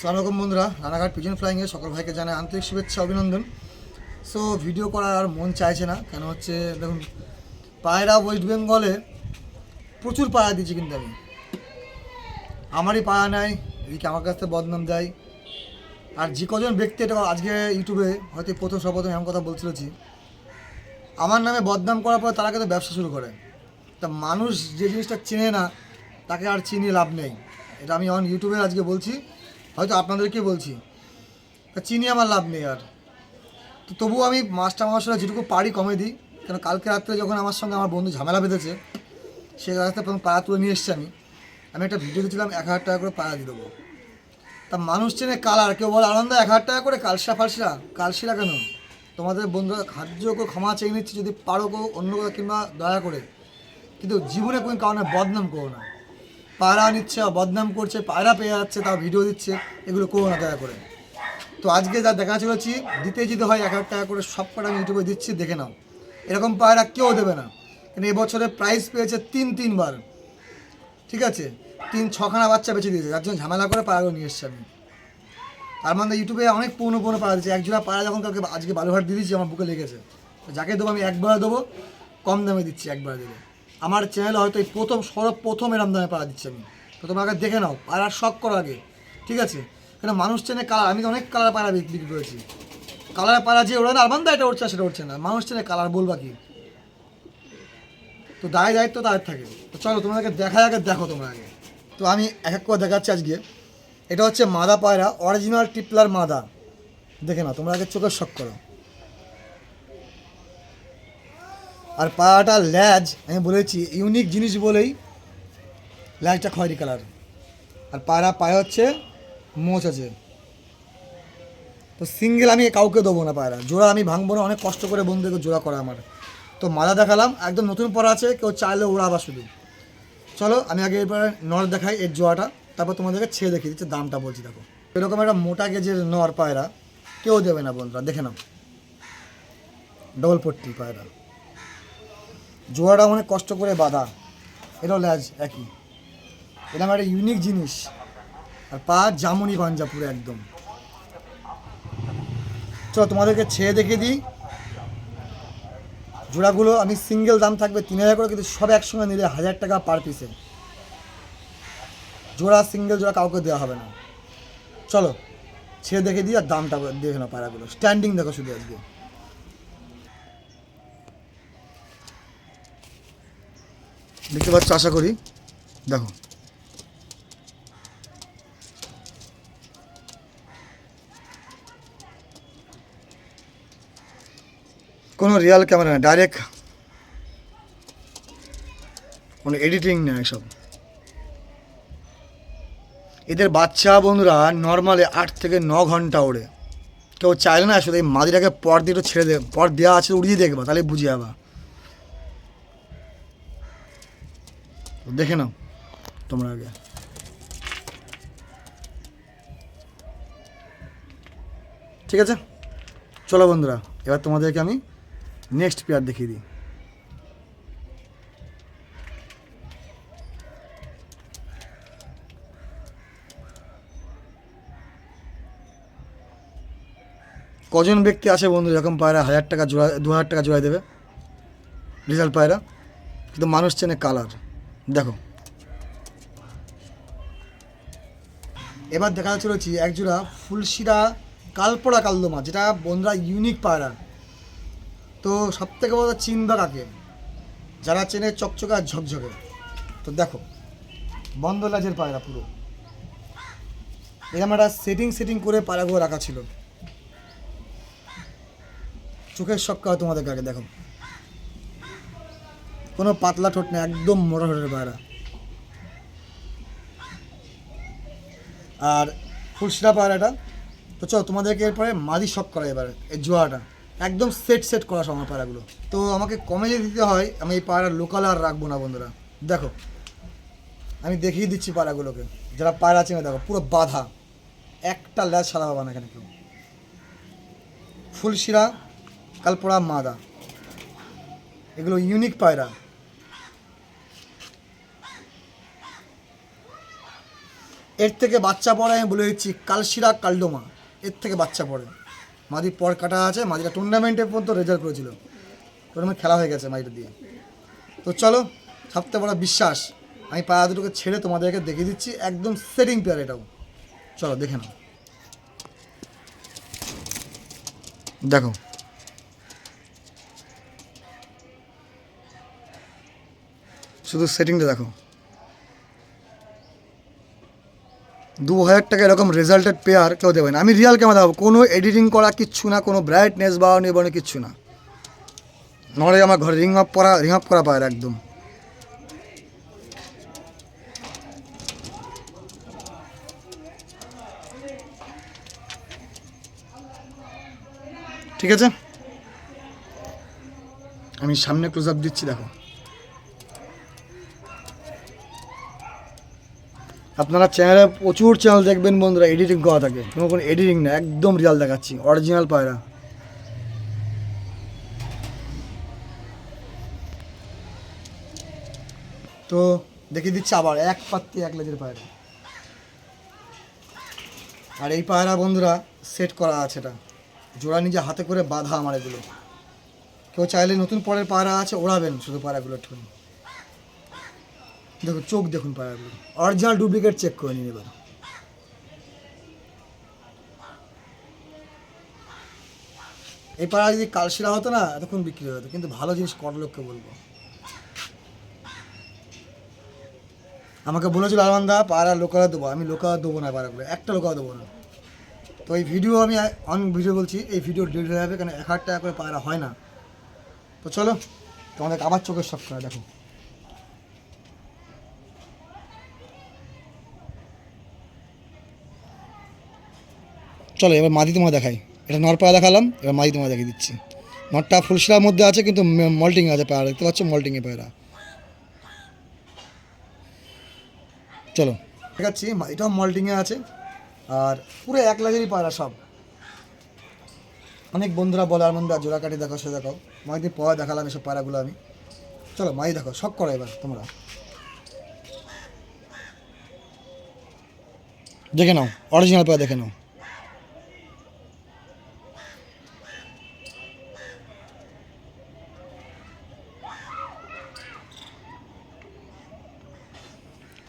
সালামালাইকুম বন্ধুরা, রানাঘাট পিজন ফ্লাইংয়ে সকল ভাইকে জানাই আন্তরিক শুভেচ্ছা, অভিনন্দন। সো ভিডিও করার আর মন চাইছে না, কেন হচ্ছে, দেখুন, পায়রা ওয়েস্ট বেঙ্গলে প্রচুর পায়রা দিচ্ছি কিন্তু আমি। আমারই পায়রা নাই, এদিকে আমার কাছ থেকে বদনাম দেয় আর যে কজন ব্যক্তি এটা আজকে ইউটিউবে হয়তো প্রথম, সর্বপ্রথম এমন কথা বলছিলছি আমার নামে বদনাম করার পর তারা কিন্তু ব্যবসা শুরু করে। তা মানুষ যে জিনিসটা চেনে না, তাকে আর চিনিয়ে লাভ নেই। এটা আমি অন ইউটিউবে আজকে বলছি। হয়তো আপনাদেরকে বলছি। চিনি আমার লাভ নেই আর। তো তবুও আমি মাস্টার মাস্টাররা যেটুকু পারি কমে দিই। কেন কালকে রাত্রে যখন আমার সঙ্গে আমার বন্ধু ঝামেলা বেঁধেছে, সে রাস্তায় প্রথম পাড়া তুলে নিয়ে এসছি আমি। আমি একটা ভিডিও দিয়েছিলাম এক হাজার টাকা করে পাড়া দিয়ে দেবো। তা মানুষ চেনে কালার কেউ বলে, আনন্দ, এক হাজার টাকা করে কালসা ফালসিরা কালসিরা কেন? তোমাদের বন্ধুরা খাদ্য করে ক্ষমা চেয়ে নিচ্ছি যদি পারো কেউ অন্য কোথাও কিংবা দয়া করে। কিন্তু জীবনে কোনো কারণে বদনাম করো না। পায়রা নিচ্ছে, বদনাম করছে, পায়রা পেয়ে যাচ্ছে, তাও ভিডিও দিচ্ছে, এগুলো করো না দয়া করে। তো আজকে যা দেখা চলেছি দিতে যদি হয় এক হাজার টাকা করে সব কটা আমি ইউটিউবে দিচ্ছি, দেখে নাও। এরকম পায়রা কেউ দেবে না। কিন্তু এবছরে প্রাইজ পেয়েছে তিন, তিনবার। ঠিক আছে? তিন, ছখানা বাচ্চা বেঁচে দিয়েছে, যার জন্য ঝামেলা করে পায়রাগুলো নিয়ে এসছি আমি। তার মানে ইউটিউবে অনেক পুরনো পুরনো পায়রা দিচ্ছে একজোড়া পায়রা যখন কাউকে আজকে বালুঘাট দিয়ে দিচ্ছি আমার বুকে লেগেছে। তো যাকে দেবো আমি একবার দেবো, কম দামে দিচ্ছি একবার দেবো আমার চ্যানেলে হয়তো এই প্রথম সর্ব প্রথম এরম দামে পাড়া দিচ্ছি আমি। তো তোমরা আগে দেখে নাও, পাড়ার শখ করো আগে। ঠিক আছে? কেন মানুষ চেনে কালার আমি তো অনেক কালার পায়রা বিক্রি করেছি। কালার পায়রা যে ওরা না আলবান্দা এটা উঠছে সেটা উঠছে না। মানুষ চেনে কালার বলবা কি? তো দায় দায়িত্ব তাদের থাকে। তো চলো, তোমাদেরকে দেখা আগে, দেখো তোমরা আগে। তো আমি এক এক করে দেখাচ্ছি আজকে। এটা হচ্ছে মাদা পায়রা অরিজিনাল টিপলার মাদা। দেখে নাও, তোমরা আগে চোখের শখ করো। আর পায়রাটার ল্যাজ, আমি বলেছি, ইউনিক জিনিস বলেই ল্যাজটা খয়েরি কালার। আর পায়রা পায়ে হচ্ছে মোচ আছে। তো সিঙ্গেল আমি কাউকে দেবো না পায়রা। জোড়া আমি ভাঙবো না, অনেক কষ্ট করে বন্ধুকে জোড়া করা আমার। তো মালা দেখালাম, একদম নতুন পড়া আছে, কেউ চাইলে ওড়াবা শুধু। চলো, আমি আগে এবার নর দেখাই এর জোড়াটা, তারপর তোমাদেরকে ছেড়ে দেখিয়ে দিচ্ছি, দামটা বলছি দেখো। এরকম একটা মোটা গেজের নর পায়রা, কেউ দেবে না বন্ধুরা, দেখে নাও। ডবল পট্টি পায়রা। জোড়াটা অনেক কষ্ট করে বাঁধা। এটাও ল্যাজ একই। আমার একটা ইউনিক জিনিস। আর পা জামুনি পাঞ্জা পুরো একদম। চলো তোমাদেরকে ছেড়ে দেখে দিই। জোড়াগুলো আমি সিঙ্গেল দাম থাকবে তিন হাজার করে, কিন্তু সব একসঙ্গে নিলে হাজার টাকা পার পিসে জোড়া সিঙ্গেল জোড়া কাউকে দেওয়া হবে না। চলো, ছেড়ে দেখে দিই আর দামটা দেখে নাও পায়রাগুলো স্ট্যান্ডিং দেখো শুধু আজকে। দেখতে পাচ্ছ, আশা করি। দেখো। কোনো রিয়াল ক্যামেরা না ডাইরেক্ট কোনো এডিটিং না এসব এদের বাচ্চা বন্ধুরা নর্মালি আট থেকে ন ঘণ্টা ওড়ে। কেউ চাইলে না শুধু এই মাদিটাকে পর দিয়ে ছেড়ে দে পর দেওয়া আছে, উড়িয়ে দেখবা, তাহলে বুঝে যাবা। দেখে নাও তোমরা আগে। ঠিক আছে? চলো বন্ধুরা, এবার তোমাদেরকে আমি নেক্সট পেয়ার দেখিয়ে দিই। কজন ব্যক্তি আছে বন্ধু, এরকম পায়রা হাজার টাকা জোড়া, দু হাজার টাকা জোড়ায় দেবে? রেজাল্ট পায়রা? কিন্তু মানুষ চেনে কালার। দেখো। এবার দেখা চলেছি একজোড়া ফুলশিরা কালপোড়া কালদমা, যেটা বন্ধুরা ইউনিক পায়রা। তো সব থেকে বড় চিনবা কাকে? যারা চেনে চকচকে আর ঝকঝকে। তো দেখো বন্ধ লাজের পায়রা পুরো। এরকম একটা সেটিং সেটিং করে পায়রাগুলো রাখা ছিল। চোখের সক্কা তোমাদের আগে দেখো কোনো পাতলা ঠোঁট নেই, একদম মোটা ঠোঁটের পায়রা। আর ফুলশিরা পায়রাটা, তো চলো তোমাদেরকে এরপরে মাদি শখ করা এবার, এই জোয়াটা। একদম সেট সেট করা আমার পায়রাগুলো। তো আমাকে কমে যদি দিতে হয়, আমি এই পায়রা লোকাল আর রাখব না বন্ধুরা। দেখো, আমি দেখিয়ে দিচ্ছি পায়রাগুলোকে। যারা পায়রা চেনে দেখো, পুরো বাধা। একটা ল্যাজ সাদা পাবা না এখানে কেউ। ফুলশিরা, কালপোড়া, মাদা। এগুলো ইউনিক পায়রা। এর থেকে বাচ্চা পড়ে, আমি বলে দিচ্ছি কালশিরা কালডোমা। এর থেকে বাচ্চা পড়ে। মাদি পর কাটা আছে, মাদিটা টুর্নামেন্টে পর্যন্ত রেজাল্ট করেছিল। টুর্নামেন্ট খেলা হয়ে গেছে মাদিটা দিয়ে। তো চলো, সবথেকে বড় বিশ্বাস, আমি পায়া দুটোকে ছেড়ে তোমাদেরকে দেখিয়ে দিচ্ছি, একদম সেটিং পেয়ার এটাও। চলো, দেখে নাও। দেখো। শুধু সেটিংটা দেখো। দু হাজার টাকা এরকম রেজাল্টেড পেয়ার কেউ দেবে না। আমি রিয়াল ক্যামেরা দেখাবো। কোনো এডিটিং করা কিচ্ছু না, কোনো ব্রাইটনেস বাড়ানো বাড়ানো কিচ্ছু না। নড়ে আমার ঘরে রিং আপ করা রিং আপ করা পায় একদম। ঠিক আছে? আমি সামনে ক্লোজ আপ দিচ্ছি, দেখো। আপনারা চ্যানেলে প্রচুর চ্যানেল দেখবেন বন্ধুরা এডিটিং করা থাকে। কোনো কোনো এডিটিং না, একদম রিয়াল দেখাচ্ছি অরিজিনাল পায়রা। তো দেখিয়ে দিচ্ছি আবার, এক পাত্তি, এক লেজের পায়রা। আর এই পায়রা বন্ধুরা সেট করা আছে এটা। জোড়া নিজে হাতে করে বাঁধা আমার এগুলো। কেউ চাইলে নতুন পরের পায়রা আছে, ওড়াবেন শুধু পায়রাগুলো একটু দেখুন চোখ দেখুন পায়রাগুলো অরিজিনাল ডুপ্লিকেট চেক করে নিন এবার। এই পায়রা যদি কালশিরা হতো না, এতক্ষণ বিক্রি হতো কিন্তু ভালো জিনিস কত লোককে বলব। আমাকে বলেছিল আলমানদা পায়রা লোকালা দেবো। আমি লোকালা দেবো না পায়রাগুলো একটা লোকালা দেবো না। তো এই ভিডিও আমি অন ভিডিও বলছি, এই ভিডিও ডিলিট হয়ে যাবে কারণ এক হাজার টাকা করে পায়রা হয় না। তো চলো তোমাদের আবার চোখের শখ করে দেখো। চলো, এবার মাদি তোমায় দেখাই। এটা নরপাড়া দেখালাম, এবার মাদি তোমায় দেখিয়ে দিচ্ছি। নটটা ফুলশিলার মধ্যে আছে, কিন্তু মল্টিং আছে পায়রা দেখতে পাচ্ছ মল্টিংয়ে পায়রা। চলো। দেখাচ্ছি এটাও মল্টিংয়ে আছে, আর পুরো এক লাখেরই পায়রা সব। অনেক বন্ধুরা বলে, আর মধ্যে জোড়া কাটি দেখো সে দেখো অনেকদিন পরে দেখালাম এসব পায়রাগুলো আমি। চলো মাই দেখো, শখ করো এবার তোমরা। দেখে নাও অরিজিনাল পায়রা দেখে নাও।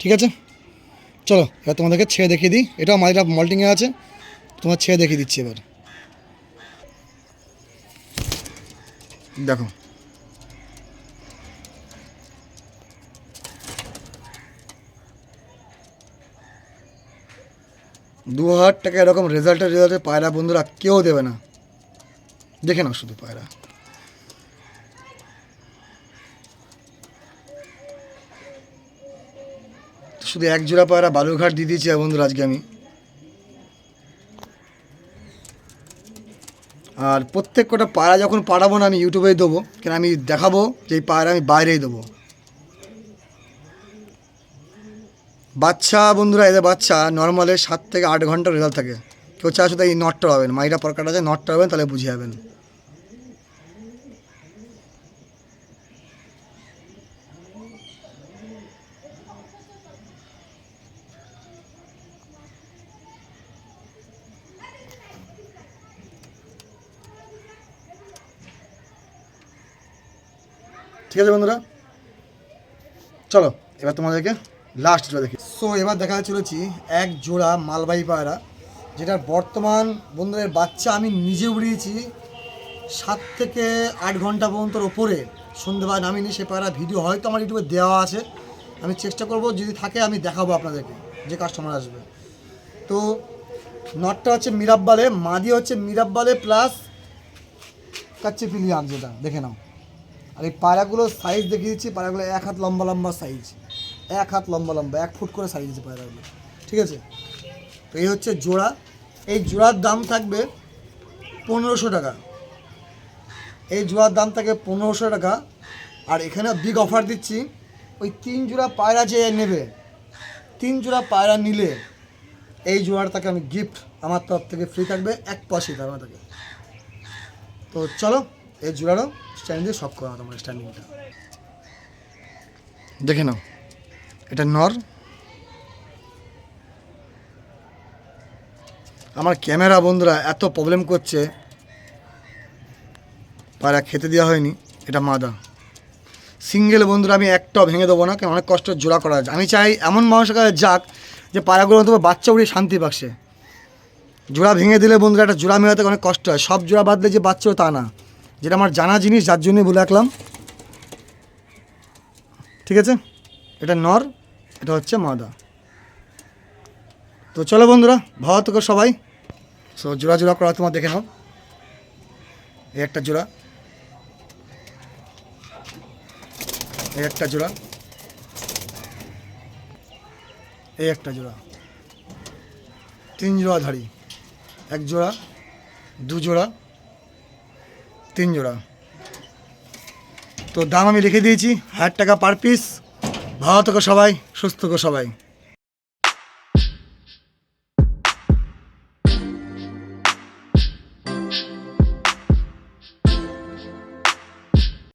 ঠিক আছে? চলো, এবার তোমাদেরকে ছেড়ে দেখিয়ে দিই। এটাও মাঝিটা মল্টিংয়ে আছে। তোমার ছেড়ে দেখিয়ে দিচ্ছি এবার। দেখো। দু হাজার টাকা এরকম রেজাল্টের রেজাল্টে পায়রা বন্ধুরা কেউ দেবে না। দেখে নাও শুধু পায়রা। শুধু এক জোড়া পায়রা বালুরঘাট দিয়ে দিয়েছি বন্ধুরা আজকে আমি। আর প্রত্যেক কটা পায়রা যখন পাড়াবো না, আমি ইউটিউবেই দেবো, কেন আমি দেখাবো যে এই পায়রা আমি বাইরেই দেবো। বাচ্চা বন্ধুরা এদের বাচ্চা নর্মালে সাত থেকে আট ঘণ্টা রেজাল্ট থাকে। কেউ শুধু এই নটটা পাবেন, মাইরা পরকাটা আছে নটটা পাবেন, তাহলে বুঝে যাবেন। ঠিক আছে বন্ধুরা? চলো, এবার তোমাদেরকে লাস্ট জোড়া দেখি। সো এবার দেখা চলেছি এক জোড়া মালবাহী পায়রা, যেটার বর্তমান বন্ধুদের বাচ্চা আমি নিজে উড়িয়েছি সাত থেকে আট ঘণ্টা পর্যন্তর ওপরে সন্ধ্যেবেলা নামিনি, সে পায়রা ভিডিও হয়তো আমার ইউটিউবে দেওয়া আছে। আমি চেষ্টা করব, যদি থাকে আমি দেখাবো আপনাদেরকে, যে কাস্টমার আসবে। তো নটটা হচ্ছে মিরাব্বালে, মাদি হচ্ছে মিরাব্বালে প্লাস কাচ্চি পিলিয়ান যেটা, দেখে নাও। আর এই পায়রাগুলোর সাইজ দেখিয়ে দিচ্ছি পায়রাগুলো এক হাত লম্বা লম্বা সাইজ এক হাত লম্বা লম্বা, এক ফুট করে সাইজ আছে পায়রাগুলো ঠিক আছে? তো এই হচ্ছে জোড়া। এই জোড়ার দাম থাকবে পনেরোশো টাকা। এই জোড়ার দাম থাকে পনেরোশো টাকা। আর এখানে বিগ অফার দিচ্ছি, ওই তিন জোড়া পায়রা যে নেবে, তিন জোড়া পায়রা নিলে এই জোড়ার তাকে আমি গিফট আমার তরফ থেকে ফ্রি থাকবে, এক পয়সা তার তাকে। তো চলো এই জোড়ারও স্ট্যান্ড দিয়ে সব করা তোমার স্ট্যান্ডিংটা দেখে নাও, এটা নর। আমার ক্যামেরা বন্ধুরা এত প্রবলেম করছে, পায়রা খেতে দেওয়া হয়নি, এটা মাদা। সিঙ্গেল বন্ধুরা, আমি একটাও ভেঙে দেবো না, কারণ অনেক কষ্ট জোড়া করা আছে। আমি চাই এমন মানুষের কাছে যাক যে পায়রাগুলো অন্তত বাচ্চা উড়িয়ে শান্তি পাচ্ছে জোড়া ভেঙে দিলে বন্ধুরা, একটা জোড়া মেলাতে অনেক কষ্ট হয়। সব জোড়া বাদলে যে বাচ্চা তা না। যেটা আমার জানা জিনিস, যার জন্যই বলে রাখলাম। ঠিক আছে? এটা নর, এটা হচ্ছে মাদা তো চলো বন্ধুরা, ভালো থেকো সবাই। সো জোড়া জোড়া করা তোমার দেখে নাও। এই একটা জোড়া। এই একটা জোড়া। এই একটা জোড়া। তিন জোড়া ধাড়ি। এক জোড়া, দু জোড়া। তিন জোড়া। তো দাম আমি লিখে দিয়েছি, হাজার টাকা পার পিস ভালো থেকো সবাই, সুস্থ থেকো সবাই।